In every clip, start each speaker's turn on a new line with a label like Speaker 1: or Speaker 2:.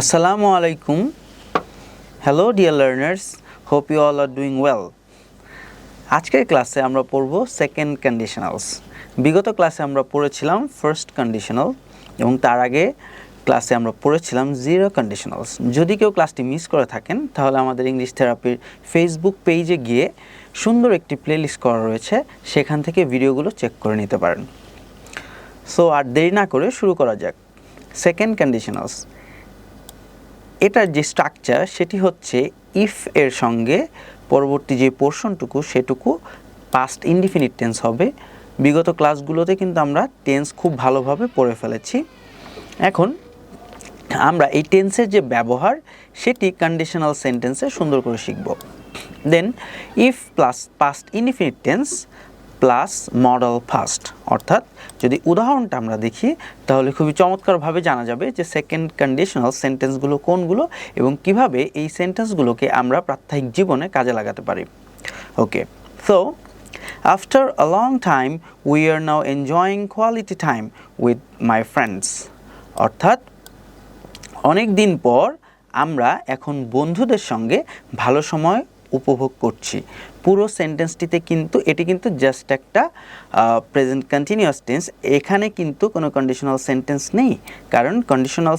Speaker 1: Assalamu alaikum. Hello, dear learners. Hope you all are doing well. আজকের ক্লাসে আমরা পড়ব সেকেন্ড কন্ডিশনালস বিগত ক্লাসে আমরা পড়েছিলাম ফার্স্ট কন্ডিশনাল এবং তার আগে ক্লাসে আমরা পড়েছিলাম জিরো কন্ডিশনালস যদি কেউ ক্লাসটি মিস করে থাকেন, তাহলে আমাদের ইংলিশ থেরাপির ফেসবুক পেজে গিয়ে সুন্দর একটি প্লেলিস্ট করা রয়েছে, সেখান থেকে ভিডিওগুলো চেক করে নিতে পারেন সো আর দেরি না করে শুরু করা যাক সেকেন্ড কন্ডিশনালস এটার যে স্ট্রাকচার সেটি হচ্ছে ইফ এর সঙ্গে পরবর্তী যে পোর্শনটুকু সেটুকু পাস্ট ইনডিফিনিট টেন্স হবে। বিগত ক্লাসগুলোতে কিন্তু আমরা টেন্স খুব ভালোভাবে পড়ে ফেলেছি। এখন আমরা এই টেন্সের যে ব্যবহার সেটি কন্ডিশনাল সেন্টেন্সে সুন্দর করে শিখব। Then if plus past indefinite tense plus modal first অর্থাৎ যদি উদাহরণটা আমরা দেখি, তাহলে খুবই চমৎকারভাবে জানা যাবে যে সেকেন্ড কন্ডিশনাল সেন্টেন্সগুলো কোনগুলো এবং কীভাবে এই সেন্টেন্সগুলোকে আমরা প্রাত্যহিক জীবনে কাজে লাগাতে পারি। Okay so after a long time we are now enjoying quality time with my friends অর্থাৎ অনেক দিন পর আমরা এখন বন্ধুদের সঙ্গে ভালো সময় উপভোগ করছি। পুরো সেন্টেন্সটিতে কিন্তু এটি কিন্তু জাস্ট একটা প্রেজেন্ট কন্টিনিউয়াস টেন্স এখানে কিন্তু কোনো কন্ডিশনাল সেন্টেন্স নেই, কারণ কন্ডিশনাল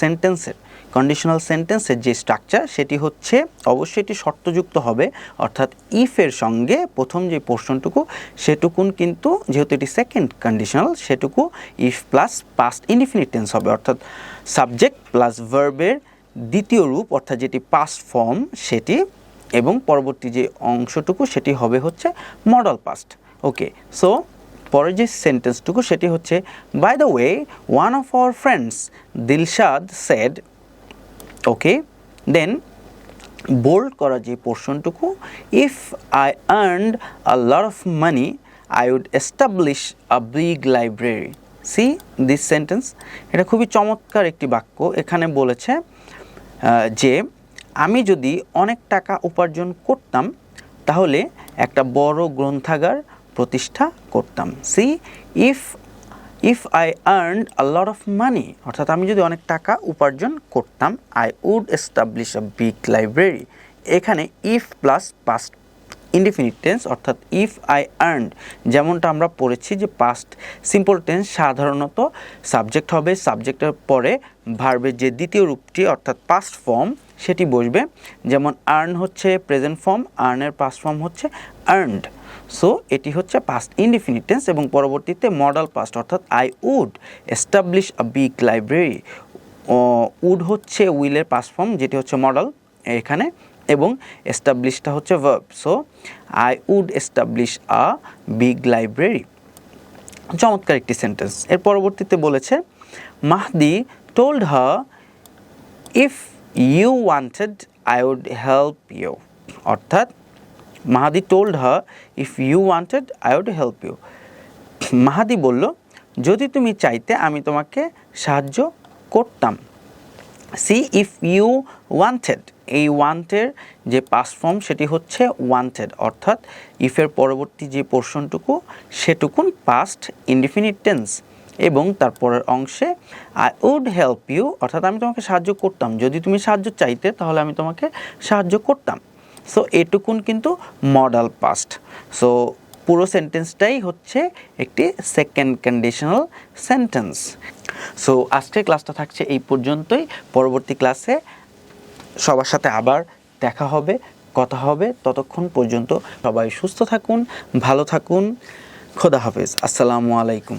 Speaker 1: সেন্টেন্সের কন্ডিশনাল সেন্টেন্সের যে স্ট্রাকচার সেটি হচ্ছে অবশ্যই এটি শর্তযুক্ত হবে। অর্থাৎ ইফের সঙ্গে প্রথম যে পোর্শনটুকু সেটুকুন কিন্তু, যেহেতু এটি সেকেন্ড কন্ডিশনাল সেটুকু if plus past indefinite tense হবে। অর্থাৎ সাবজেক্ট প্লাস ভার্বের দ্বিতীয় রূপ, অর্থাৎ যেটি পাস্ট ফর্ম সেটি এবং পরবর্তী যে অংশটুকু সেটি হবে হচ্ছে মডেল পাস্ট ওকে সো পরের যে সেন্টেন্সটুকু সেটি হচ্ছে by the way one of our friends Dilshad said okay then bold করা যে পোর্শনটুকু if I earned a lot of money I would establish a big library see this sentence এটা খুবই চমৎকার একটি বাক্য। এখানে বলেছে যে আমি যদি অনেক টাকা উপার্জন করতাম, তাহলে একটা বড় গ্রন্থাগার প্রতিষ্ঠা করতাম। See if if I earn a lot of money অর্থাৎ আমি যদি অনেক টাকা উপার্জন করতাম I would establish a big library এখানে if plus past indefinite tense অর্থাৎ ইফ আই আর্ন যেমনটা আমরা পড়েছি যে পাস্ট সিম্পল টেন্স সাধারণত সাবজেক্ট হবে। সাবজেক্টের পরে ভার্বের যে দ্বিতীয় রূপটি, অর্থাৎ পাস্ট ফর্ম সেটি বসবে। যেমন আর্ন হচ্ছে প্রেজেন্ট ফর্ম আর্নের পাস্ট ফর্ম হচ্ছে আর্নড সো এটি হচ্ছে পাস্ট ইনডিফিনিট টেন্স এবং পরবর্তীতে মডাল পাস্ট অর্থাৎ I would establish a big library would হচ্ছে উইলের পাস্ট ফর্ম যেটি হচ্ছে মডেল এখানে, এবং এস্টাবলিশটা হচ্ছে verb so I would establish a big library চমৎকার একটি সেন্টেন্স এর পরবর্তীতে বলেছে Mahdi told her if you wanted I would help you অর্থাৎ, Mahadi told her if you wanted I would help you Mahadi বলল, যদি তুমি চাইতে, আমি তোমাকে সাহায্য করতাম। সি ইফ ইউ ওয়ান্টেড এই ওয়ান্টের যে পাস ফর্ম সেটি হচ্ছে ওয়ান্টেড অর্থাৎ ইফের পরবর্তী যে পোর্শনটুকু সেটুকুন পাস্ট ইনডিফিনিট টেন্স এবং তারপরের অংশে আই উড হেল্প ইউ অর্থাৎ আমি তোমাকে সাহায্য করতাম। যদি তুমি সাহায্য চাইতে, তাহলে আমি তোমাকে সাহায্য করতাম। সো এটুকুন কিন্তু মডাল পাস্ট সো পুরো সেন্টেন্সটাই হচ্ছে একটি সেকেন্ড কন্ডিশনাল সেন্টেন্স সো আজকের ক্লাসটা থাকছে এই পর্যন্তই। পরবর্তী ক্লাসে সবার সাথে আবার দেখা হবে, কথা হবে। ততক্ষণ পর্যন্ত সবাই সুস্থ থাকুন, ভালো থাকুন। খোদা হাফেজ। আসসালামু আলাইকুম।